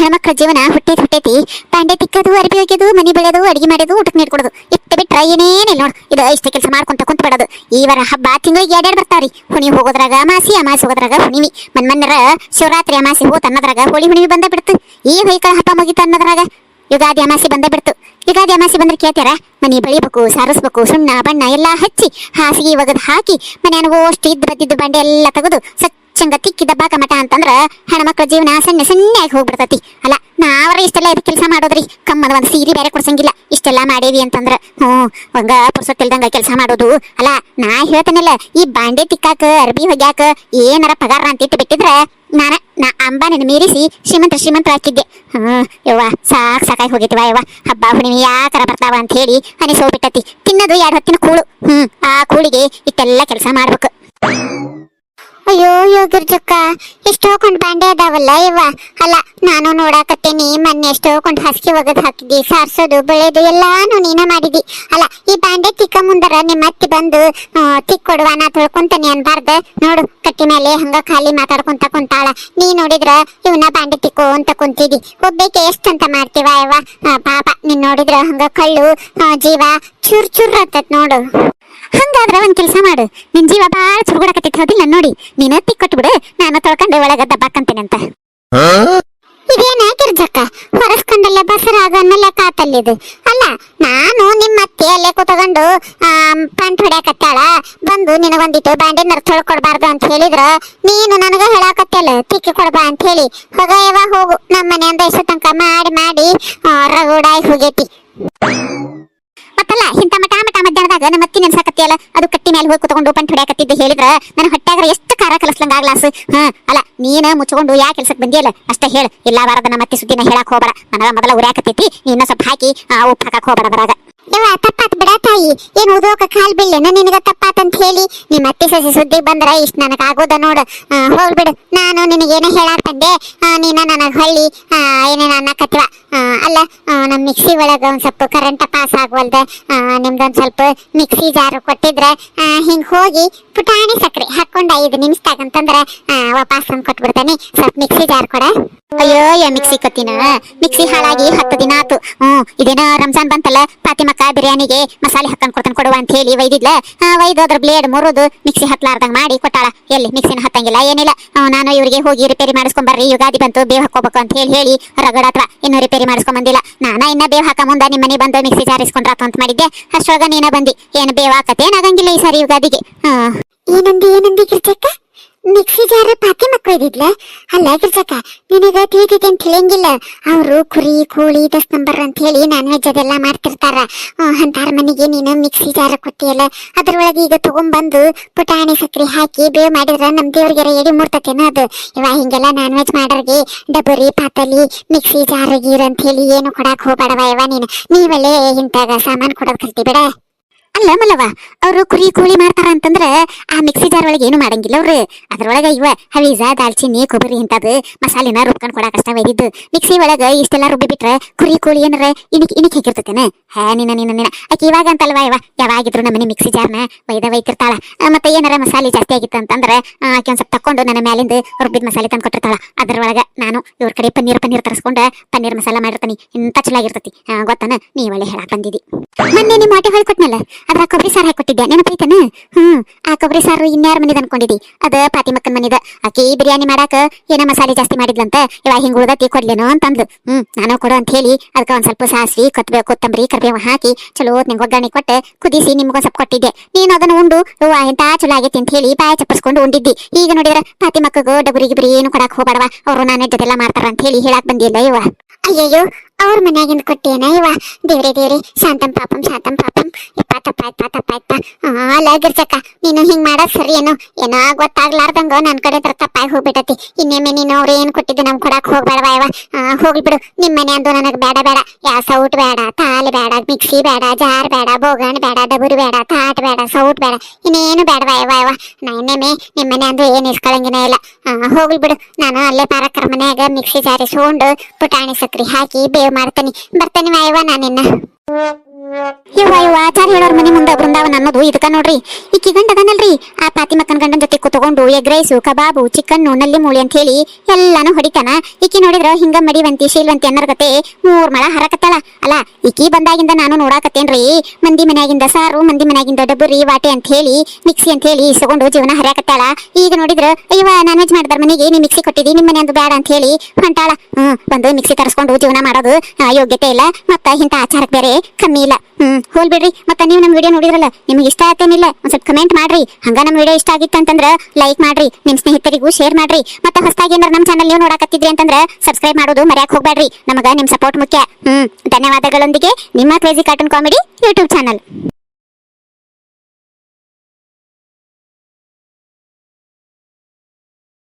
ಹೆಣ್ಮಕ್ಳ ಜೀವನ ಹುಟ್ಟಿದ್ ಹುಟ್ಟೈತಿ. ಪಾಂಡೆ ತಿಕ್ಕದು, ಅರ್ಬಿ ಒಗ್ಯೋದು ಮನಿ ಬೆಳೆಯೋದು ಅಡಿಗೆ ಮಾಡೋದು ಊಟಕ್ಕೆ ನೀಡ್ಕೊಡೋದು ಇಟ್ಟು ಬಿಟ್ರ ಇಲ್ಲ ನೋಡು. ಇದು ಇಷ್ಟ ಕೆಲಸ ಮಾಡ್ಕೊಂತ ಕುಂತ ಬಿಡೋದು. ಈ ವಾರ ಹಬ್ಬ, ತಿಂಗಳಿಗೆ ಎರಡೆರಡು ಬರ್ತಾವ್ರಿ. ಹುಣಿ ಹೋಗೋದ್ರಾಗ ಅಮಾಸಿ ಅಮಾಸಿ ಹೋಗೋದ್ರಾಗ ಹುಣಿವಿ ಮನ್ ಮನ್ನರ ಶಿವರಾತ್ರಿ ಅಮಾಸಿ ಹೋತ ಅನ್ನೋದ್ರಾಗ ಹೋಳಿ ಹುಣಿವಿ ಬಂದ ಬಿಡ್ತು. ಈ ವೈಕಳ ಹಬ್ಬ ಮುಗಿತ ಅನ್ನೋದ್ರಾಗ ಯುಗಾದಿ ಅಮಾಸಿ ಬಂದ ಬಿಡ್ತು. ಯುಗಾದಿ ಅಮಾಸಿ ಬಂದ್ರೆ ಕೇಳ್ತಾರ? ಮನೆ ಬೆಳಿಬೇಕು, ಸಾರಿಸ್ಬೇಕು, ಸುಣ್ಣ, ಬಣ್ಣ ಎಲ್ಲಾ ಹಚ್ಚಿ, ಹಾಸಿಗೆ ಒಗದು ಹಾಕಿ ಮನ್ಯಾನ ಅಷ್ಟು ಇದ್ದು ಬದ್ದಿದ್ದು ಬಂಡೆ ಎಲ್ಲ ತೆಗೆದು ಸ್ವಚ್ಛಂಗ ತಿಕ್ಕಿದ ಬಾಕ ಮಠ ಅಂತಂದ್ರ ಹೆಣ್ಮಕ್ಳ ಜೀವನ ಸಣ್ಣ ಸಣ್ಣಾಗಿ ಹೋಗ್ಬಿಡ್ತತಿ. ಅಲ್ಲ, ನಾವ್ರ ಇಷ್ಟೆಲ್ಲ ಇದು ಕೆಲಸ ಮಾಡೋದ್ರಿ? ಕಮ್ಮದ ಒಂದ್ ಸೀರೆ ಬೇರೆ ಕೊಡ್ಸಂಗಿಲ್ಲ. ಇಷ್ಟೆಲ್ಲ ಮಾಡೇವಿ ಅಂತಂದ್ರ, ಹ್ಞೂ ಒಂಗ ಪುರ್ಸೊತ್ತಿಲ್ದಂಗ ಕೆಲಸ ಮಾಡೋದು. ಅಲ್ಲ, ನಾ ಹೇಳ್ತೇನಲ್ಲ, ಈ ಬಾಂಡೆ ತಿಕ್ಕಾಕ, ಅರ್ಬಿ ಹೊಗ್ಯಾಕ ಏನಾರ ಪಗಾರ ಅಂತ ಇಟ್ಟು ಬಿಟ್ಟಿದ್ರ, ನಾನ, ನಾ ಅಂಬಾನನ್ನು ಮೀರಿಸಿ ಶ್ರೀಮಂತ ಶ್ರೀಮಂತ ಹಾಕಿದ್ದೆ. ಹ್ಮ್ ಯವ್ವ, ಸಾಕ್ ಸಾಕಾಗಿ ಹೋಗಿತ್ವ ಯವ್ವ? ಹಬ್ಬ ಹುಣ್ಣಿಮೆ ಯಾಕರ ಬರ್ತಾವ ಅಂತ ಹೇಳಿ ಅನಿಸೋಗ್ಬಿಟ್ಟತಿ ತಿನ್ನೋದು ಎರಡು ಹೊತ್ತಿನ ಕೂಳು. ಹ್ಮ್ ಆ ಕೂಳಿಗೆ ಇಷ್ಟೆಲ್ಲ ಕೆಲಸ ಮಾಡ್ಬೇಕು. ಅಯ್ಯೋ ಯೋಗಿರ್ಜಕ್ಕ ಎಷ್ಟೋ ಕೊಂಡ್ ಬಾಂಡೆ ಅದಾವಲ್ಲ ಇವ ಅಲ್ಲ ನಾನು ನೋಡಾಕತ್ತೇನಿ ಮೊನ್ನೆ ಎಷ್ಟೋ ಕೊಂಡ್ ಹಸ್ಕಿ ಒಗದ್ ಹಾಕಿದಿ ಸಾರ್ಸೋದು ಬೆಳೆದು ಎಲ್ಲಾನು ನೀನ ಮಾಡಿದಿ ಅಲ್ಲ ಈ ಬಾಂಡೆ ತಿಕ್ಕ ಮುಂದರ ನಿಮ್ಮ ಅತ್ತಿ ಬಂದು ಆ, ತಿಕ್ ಕೊಡುವ ನಾ ತೊಳ್ಕೊಂತಾನೆ ಅನ್ಬಾರ್ದ? ನೋಡು ಕಟ್ಟಿ ಮೇಲೆ ಹಂಗ ಖಾಲಿ ಮಾತಾಡ್ಕೊಂತ ಕುಂತಾಳ. ನೀ ನೋಡಿದ್ರ ಇವನ ಬಾಂಡೆ ತಿಕ್ಕೋ ಅಂತ ಕುಂತಿದಿ. ಒಬ್ಬೇಕೆ ಎಷ್ಟಂತ ಮಾಡ್ತೀವ ಇವ ಪಾಪ ನೀನ್ ನೋಡಿದ್ರ ಹಂಗ ಕಳ್ಳು ಜೀವ ಚುರ್ ಚುರ್ ಆತತ್ ನೋಡು. ಹಂಗಾದ್ರ ಒಂದ್ ಕೆಲಸ ಮಾಡು. ನಿನ್ ಜೀವ ಬಾಳ ಚುರುಗುಡಕತ್ತಿತ್ತು ಹೌದಿಲ್ಲ? ನೋಡಿ ನೀನ ತಿಕ್ಕೊಟ್ಬಿಡು ನಾನು ತೊಳ್ಕೊಂಡು ಒಳಗ ದಬ್ಬಾಕಂತೀನಿ ಅಂತ. ಇದೇನ ಗಿರ್ಜಕ್ಕ ಹೊರಸ್ಕೊಂಡಲ್ಲೇ ಬಸರಾಗ ಅನ್ನಲ್ಲ ಕಾತಲ್ಲಿದು. ಅಲ್ಲ ನಾನು ನಿಮ್ಮ ಅತ್ತೆ ಅಲ್ಲೇ ಕೂತ್ಕೊಂಡು ಪಂಟ್ ಹೊಡ್ಯಾಕತ್ತಾಳ. ಬಂದು ನಿನಗೊಂದಿಟ್ಟು ಬಾಂಡೆ ನರ್ ತೊಳ್ಕೊಡ್ಬಾರ್ದು ಅಂತ ಹೇಳಿದ್ರ ನೀನು ನನಗ ಹೇಳಾಕತ್ತಲ್ಲ ತಿಕ್ಕಿ ಕೊಡ್ಬಾ ಅಂತ ಹೇಳಿ. ಹೋಗ ಯವ್ವ ಹೋಗು ನಮ್ಮ ಮನೆಯಿಂದ ಎಷ್ಟು ತನಕ ಮಾಡಿ ಮಾಡಿ ರಗೂಡಾಗಿ ಹೋಗೈತಿ. ಇಂಥ ಮಟ ಮಟ ಮಧ್ಯಾಹ್ನದಾಗ ನಮ್ಮ ಅತ್ತಿ ನೆನ್ಸಾಕತ್ತಿಯಲ್ಲ ಅದು ಕಟ್ಟಿ ಮೇಲೆ ಹೋಗಿ ಕುತ್ಕೊಂಡು ಪಂಟ್ ಹೊಡ್ಯಾಕತ್ತಿದ್ದು, ಹೇಳಿದ್ರ, ನನ್ನ ಹೊಟ್ಯಾಗ್ರ ಎಷ್ಟು ಖಾರ ಕಲಸ್ಲಂಗ ಆಗ್ಲಾಸ್. ಹಾ ಅಲ್ಲ, ನೀನ ಮುಚ್ಕೊಂಡು ಯಾ ಕೆಲ್ಸಕ್ಕೆ ಬಂದಿಯಲ್ಲ ಅಷ್ಟೇ ಹೇಳ ಇಲ್ಲ ಬಾರದ ನಮ್ಮ ಅತ್ತಿ ಸುದ್ದಿನ ಹೇಳಕ್ ಹೋಗ್ಬೇಡ ನನಗ ಮೊದಲ ಉರ್ಯಾಕತ್ತೈತಿ ನೀನ ಸ್ವಲ್ಪ ಹಾಕಿ ಉಪ್ಪು ಹಾಕಕ್ ಹೋಗ್ಬೇಡ ಬರಾಗ. ಯವ್ವ, ತಪ್ಪಾತ್ ಬಿಡ ತಾಯಿ, ಏನು ಓದೋಕ ಕಾಲ್ ಬೀಳ್ಲೇನ ನಿನಗ ತಪ್ಪಾತ್ ಅಂತ ಹೇಳಿ, ನಿಮ್ಮ ಅತ್ತಿ ಸಸಿ ಸುದ್ದಿ ಬಂದ್ರ ಇಷ್ಟ ನನಗ ಆಗೋದ ನೋಡು ಹೋಗ್ಬಿಡು, ನಾನು ನಿನಗೇನ ಹೇಳಾಕ್ ಬಂದೆ ನೀನ ನನಗ ಹೊಳ್ಳಿ ಏನೇನ ಅನ್ನಕತ್ತಿವ. ಅಲ್ಲ ನಮ್ಮ ನಮ್ ಮಿಕ್ಸಿ ಒಳಗ ಒಂದ್ ಸ್ವಲ್ಪ ಕರೆಂಟ್ ಪಾಸ್ ಆಗ್ವಲ್ದ ನಿಮ್ದೊಂದ್ ಸ್ವಲ್ಪ ಮಿಕ್ಸಿ ಜಾರು ಕೊಟ್ಟಿದ್ರೆ ಹಿಂಗೆ ಹಿಂಗ್ ಪುಟಾಣಿ ಸಕ್ರಿ ಹಾಕೊಂಡ ಐದು ನಿಮಿಷದಾಗ ಅಂತಂದ್ರ ವಾಪಸ್ ತಂದ್ ಕೊಟ್ಬಿಡ್ತಾನೆ. ಸ್ವಲ್ಪ ಮಿಕ್ಸಿ ಜಾರ್ ಕೊಡ. ಅಯ್ಯೋ, ಯಾ ಮಿಕ್ಸಿ ಕತ್ತಿನ? ಮಿಕ್ಸಿ ಹಾಳಾಗಿ ಹತ್ತು ದಿನ ಆತು. ಹ್ಮ್ ಇದೇನ ರಂಜಾನ್ ಬಂತಲ್ಲ, ಫಾತಿಮಕ್ಕ ಬಿರಿಯಾನಿಗೆ ಮಸಾಲೆ ಹಾಕೊಂಡು ಕೊಡ್ತಾನೆ ಕೊಡುವ ಅಂತ ಹೇಳಿ ಒಯ್ದಿದ್ಲ. ಒಯ್ದು ಅದ್ರ ಬ್ಲೇಡ್ ಮುರಿದು ಮಿಕ್ಸಿ ಹತ್ಲಾರ್ದಂಗ್ ಮಾಡಿ ಕೊಟ್ಟಾಳ. ಎಲ್ಲಿ ಮಿಕ್ಸಿನ ಹತ್ತಂಗಿಲ್ಲ, ಏನಿಲ್ಲ. ನಾನು ಇವರಿಗೆ ಹೋಗಿ ರಿಪೇರಿ ಮಾಡಿಸ್ಕೊಂಡ್ ಬರ್ರಿ, ಯುಗಾದಿ ಬಂತು, ಬೇವ್ ಹಾಕೋಬೇಕು ಅಂತ ಹೇಳಿ ಹೇಳಿ ರಗಡತ್ವ ಇನ್ನು ರಿಪೇರಿ ಮಾಡಿಸ್ಕೊಂಡ್ ಬಂದಿಲ್ಲ. ನಾನ ಇನ್ನ ಬೇವ್ ಹಾಕ ಮುಂದ ನಿಮ್ಮ ಮನೆ ಬಂದು ಮಿಕ್ಸಿ ಜಾರಿಸ್ಕೊಂಡ್ರ ಅಂತ ಮಾಡಿದ್ದೆ. ಅಷ್ಟೊಳಗ ನೀನ ಬಂದಿ. ಏನ್ ಬೇವ್ ಹಾಕತ್ತೇನಾಗಂಗಿಲ್ಲ ಈ ಸಾರಿ ಯುಗಾದಿಗೆ. ಏನಂದಿ ಏನಂದಿ ಗಿರ್ಜಕ್ಕ? ಮಿಕ್ಸಿ ಜಾರ ಪಾತಿ ಮಕ್ಕೊಯ್ದಿದ್ಲ? ಅಲ್ಲ ಗಿರ್ಜಕ್ಕ ನಿನಗ ತಿಳಿತೈತಿ ಅಂತ ಹೇಳಂಗಿಲ್ಲ ಅವರು ಕುರಿ, ಕೋಳಿ, ದಸ್ ನಂಬರ್ ಅಂತ ಹೇಳಿ ನಾನ್ ವೆಜ್ ಅದೆಲ್ಲ ಮಾಡ್ತಿರ್ತಾರ. ಅಂತಾರ ಮನೆಗೆ ನೀನು ಮಿಕ್ಸಿ ಜಾರ ಕೊಟ್ಟಿಯಲ್ಲ ಅದ್ರೊಳಗೆ ಈಗ ತಗೊಂಡ್ಬಂದು ಪುಟಾಣಿ ಸಕ್ರಿ ಹಾಕಿ ಬೇವ್ ಮಾಡಿದ್ರ ನಮ್ ದೇವ್ರಿಗೆ ಎಡಿ ಮೂರ್ತತೇನ ಅದು. ಇವ ಹಿಂಗೆಲ್ಲ ನಾನ್ ವೆಜ್ ಮಾಡೋರ್ಗೆ ಡಬರಿ, ಪಾತಲಿ, ಮಿಕ್ಸಿ, ಜಾರ, ಗೀರ್ ಅಂತ ಹೇಳಿ ಏನು ಕೊಡಾಕ್ ಹೋಗ್ಬೇಡವ ಇವ ನೀನು. ನೀವಲ್ಲೇ ಇಂತಾಗ ಸಾಮಾನು ಕೊಡೋದ್ ಕಲ್ತಿ ಬಿಡ ಅಲ್ಲ ಮಲ್ಲವ ಅವರು ಕುರಿ ಕೋಳಿ ಮಾಡ್ತಾರ ಅಂತಂದ್ರ ಆ ಮಿಕ್ಸಿ ಜಾರ್ ಒಳಗೆ ಏನು ಮಾಡಂಗಿಲ್ಲ ಅವ್ರು. ಅದ್ರೊಳಗ ಇವ ಹವೀಜ ದಾಲ್ಚಿನ್ನಿ ಕೊಬ್ಬರಿ ಇಂತದು ಮಸಾಲಿನ ರುಬ್ಕೊಂಡು ಕೊಡಕ್ಕೆ ಅಷ್ಟ ಒಯ್ದಿದ್ದು. ಮಿಕ್ಸಿ ಒಳಗ ಇಷ್ಟೆಲ್ಲ ರುಬ್ಬಿ ಬಿಟ್ರ ಕುರಿ ಕೋಳಿ ಏನಾರ ಇನಿಕ್ ಇನಿಕ್ ಹೇಗಿರ್ತತೇನ ಹಾ ನಿನ್ನ ನಿನ್ನ ನಿನ್ನ. ಆಕೆ ಇವಾಗ ಅಂತಲ್ವಾ ಇವ? ಯಾವಾಗಿದ್ರು ನಮ್ಮನೆ ಮಿಕ್ಸಿ ಜಾರ್ನ ಒಯ್ದ ಒಯ್ತಿರ್ತಾಳ. ಮತ್ತೆ ಏನಾರ ಮಸಾಲೆ ಜಾಸ್ತಿ ಆಗಿತ್ತು ಅಂತಂದ್ರೆ ಆಕೆ ಒಂದ್ ಸ್ವಲ್ಪ ತಕೊಂಡು ನನ್ನ ಮ್ಯಾಲಿಂದ ರುಬ್ಬಿದ ಮಸಾಲೆ ತಂದು ಕೊಟ್ಟಿರ್ತಾಳ. ಅದ್ರೊಳಗ ನಾನು ಇವ್ರ ಕಡೆ ಪನ್ನೀರ್ ಪನ್ನೀರ್ ತರಿಸ್ಕೊಂಡು ಪನ್ನೀರ್ ಮಸಾಲ ಮಾಡಿರ್ತೀನಿ. ಇಂತ ಚಲೋ ಆಗಿರ್ತತಿ. ಆ, ಗೊತ್ತಾನ? ನೀ ಒಳ್ಳೆ ಹೇಳಕ್ ಬಂದಿದಿ. ಮೊನ್ನೆ ನಿಮ್ಮ ಹೊಟ್ಟೆ ಹೊಳ್ ಕೊಟ್ನಲ್ಲ? ಅದ್ರ ಕೊಬ್ಬರಿ ಸಾರು ಹಾಕೊಟ್ಟಿದ್ದೆ ನೆನಪೈತನ ಹ್ಮ್, ಆ ಕೊಬ್ಬರಿ ಸಾರು ಇನ್ಯಾರ ಮನಿದ ಅನ್ಕೊಂಡಿದ್ದಿ ಅದ ಪಾತಿಮಕ್ಕನ್ ಮನಿದ. ಆಕಿ ಬಿರಿಯಾನಿ ಮಾಡಾಕ ಏನ ಮಸಾಲೆ ಜಾಸ್ತಿ ಮಾಡಿದ್ಲಂತ ಇವ ಹಿಂಗ್ ಉಳ್ದತಿ ಕೊಡ್ಲೇನೋ ಅಂತಂದ್ಲು. ಹ್ಮ್, ನಾನು ಕೊಡು ಅಂತ ಹೇಳಿ ಅದಕ್ಕ ಒಂದ್ ಸ್ವಲ್ಪ ಸಾಸ್ವಿ ಕೊತ್ತಂಬರಿ ಕೊತ್ತಂಬರಿ, ಕರಿಬೇವು ಹಾಕಿ ಚಲೋ ನಿಂಗೆ ಒಗ್ಗರಣೆ ಕೊಟ್ಟೆ ಕುದಿಸಿ ನಿಮ್ಗೊಂದ್ ಸ್ವಲ್ಪ ಕೊಟ್ಟಿದ್ದೆ. ನೀನು ಅದನ್ನ ಉಂಡು ಅವ್ವ ಎಂತ ಚಲೋ ಆಗೈತಿ ಅಂತ ಹೇಳಿ ಬಾಯ ಚಪ್ಪಸ್ಕೊಂಡು ಉಂಡಿದ್ದಿ. ಈಗ ನೋಡಿದ್ರ ಪಾತಿಮಕ್ಕಗ ಡಬರಿ ಗಿಬರಿ ಏನು ಕೊಡಕ್ ಹೋಗ್ಬೇಡವ, ಅವ್ರು ನಾನೇ ಜೊತೆಲ್ಲ ಮಾಡ್ತಾರ ಅಂತ ಹೇಳಿ ಹೇಳಾಕ್ ಬಂದಿಲ್ಲ ಇವ ಅಯ್ಯಯ್ಯೋ ಅವ್ರ ಮನ್ಯಾಗಿಂದ ಕೊಟ್ಟೇನ ಇವ ದೇವ್ರಿ ದೇವ್ರಿ ಶಾಂತಂ ಪಾಪಂ ಶಾಂತಂ ಪಾಪಂ. ಯಪ್ಪ ತಪ್ಪಾಯ್ತ ತಪ್ಪಾಯ್ತ ಅಲ್ಲ ಗಿರ್ಜಕ್ಕ ನೀನು ಹಿಂಗ್ ಮಾಡೋದ್ ಸರಿ ಏನೋ? ಏನೋ ಗೊತ್ತಾಗ್ಲಾರ್ದಂಗ ನನ್ ಕಡೆ ಹತ್ರ ತಪ್ಪಾಗಿ ಹೋಗ್ಬಿಟ್ಟತಿ. ಇನ್ನೇಮೇ ನೀನು ಅವ್ರು ಏನ್ ಕೊಟ್ಟಿದ್ದು ನಮ್ ಕೊಡಕ್ ಹೋಗ್ಬೇಡವ ಇವ? ಹೋಗ್ಬಿಡು ನಿಮ್ ಮನೆ ಅಂದು ನನಗ್ ಬೇಡ ಬೇಡ. ಯಾ ಸೌಟ್ ಬೇಡ ತಾಲಿ ಬೇಡ ಮಿಕ್ಸಿ ಬೇಡ ಜಾರ್ ಬೇಡ ಬೋಗಣ್ ಬೇಡ ಡಬುರಿ ಬೇಡ ತಾಟ್ ಬೇಡ ಸೌಟ್ ಬೇಡ. ಇನ್ನೇನು ಬೇಡವ ಇವ ಇವ? ನಾ ಇನ್ನೊಮ್ಮೆ ನಿಮ್ ಮನೆ ಅಂದು ಏನ್ ಇಸ್ಕೊಳಂಗಿನ ಇಲ್ಲ. ಆ, ಹೋಗ್ಲಿ ಬಿಡು. ನಾನು ಅಲ್ಲೇ ಪಾರಕ್ಕರ ಮನ್ಯಾಗ ಮಿಕ್ಸಿ ಜಾರಿಸ್ಕೊಂಡು ಪುಟಾಣಿ ಸಕ್ರಿ ಹಾಕಿ ಬೇವ್ ಮಾಡ್ತೀನಿ. ಬರ್ತೀನಿ ಮಾಯವ್ವ ನಾನಿನ್ನ ಅನ್ನೋದು ಇದಕ್ಕ ನೋಡ್ರಿ. ಈಕಿ ಗಂಡ ಅದನಲ್ರಿ ಆ ಪಾತಿಮಕ್ಕನ ಗಂಡನ ಜೊತೆ ಕುತ್ಕೊಂಡು ಎಗ್ ರೈಸು ಕಬಾಬು ಚಿಕನ್ನು ನಲ್ಲಿ ಮೂಳಿ ಅಂತ ಹೇಳಿ ಎಲ್ಲಾನು ಹೊಡಿತಾನ. ಈಕಿ ನೋಡಿದ್ರ ಹಿಂಗ ಮಡಿವಂತಿ ಶೀಲ್ವಂತಿ ಅನ್ನರ್ಗತೆ ಮೂರ್ ಮಳ ಹರಕತ್ತಾಳ. ಅಲ್ಲ, ಈಕಿ ಬಂದಾಗಿಂದ ನಾನು ನೋಡಾಕತ್ತೇನ್ರಿ. ಮಂದಿ ಮನ್ಯಾಗಿಂದ ಸಾರು, ಮಂದಿ ಮನ್ಯಾಗಿಂದ ಡಬ್ಬರಿ, ವಾಟೆ ಅಂತ ಹೇಳಿ, ಮಿಕ್ಸಿ ಅಂತ ಹೇಳಿ ಇಸ್ಕೊಂಡು ಜೀವನ ಹರಿಯಾಕತ್ತಾಳ. ಈಗ ನೋಡಿದ್ರ ಅಯ್ಯವ ನಾನ್ ವೆಜ್ ಮಾಡಿದ್ರ ಮನೆಗೆ, ನೀ ಮಿಕ್ಸಿ ಕೊಟ್ಟಿದಿ ನಿಮ್ಮ ಮನೆ ಬೇಡ ಅಂತ ಹೇಳಿ ಹೊಂಟಾಳ. ಹ್ಮ್, ಬಂದು ಮಿಕ್ಸಿ ತರಿಸ್ಕೊಂಡು ಜೀವನ ಮಾಡೋದು ಯೋಗ್ಯತೆ ಇಲ್ಲ. ಮತ್ತ ಇಂಥ ಆಚಾರಕ್ಕೆ ಬೇರೆ ಕಮ್ಮಿ ಇಲ್ಲ. ಹ್ಮ್, ಹೋಲ್ ಬಿಡ್ರಿ. ಮತ್ತ ನೀವು ನಮ್ಮ ವಿಡಿಯೋ ನೋಡಿದ್ರಲ್ಲ ನಿಮಗೆ ಇಷ್ಟ ಆಗ್ತೇನಿಲ್ಲ, ಒಂದ್ ಸ್ವಲ್ಪ ಕಮೆಂಟ್ ಮಾಡ್ರಿ. ಹಂಗ ನಮ್ಮ ವಿಡಿಯೋ ಇಷ್ಟ ಆಗಿತ್ತು ಅಂತಂದ್ರ ಲೈಕ್ ಮಾಡ್ರಿ, ನಿಮ್ ಸ್ನೇಹಿತರಿಗೂ ಶೇರ್ ಮಾಡ್ರಿ. ಮತ್ತೆ ಹೊಸದಾಗಿ ಏನಾರ ನಮ್ಮ ಚಾನಲ್ ನೀವು ನೋಡಕತ್ತಿದ್ರಿ ಅಂತಂದ್ರ ಸಬ್ಸ್ಕ್ರೈಬ್ ಮಾಡೋದು ಮರ್ಯಾಕ್ ಹೋಗ್ಬೇಡ್ರಿ ನಮಗ ನಿಮ್ ಸಪೋರ್ಟ್ ಮುಖ್ಯ. ಹ್ಮ್, ಧನ್ಯವಾದಗಳೊಂದಿಗೆ ನಿಮ್ಮ crazy cartoon comedy YouTube channel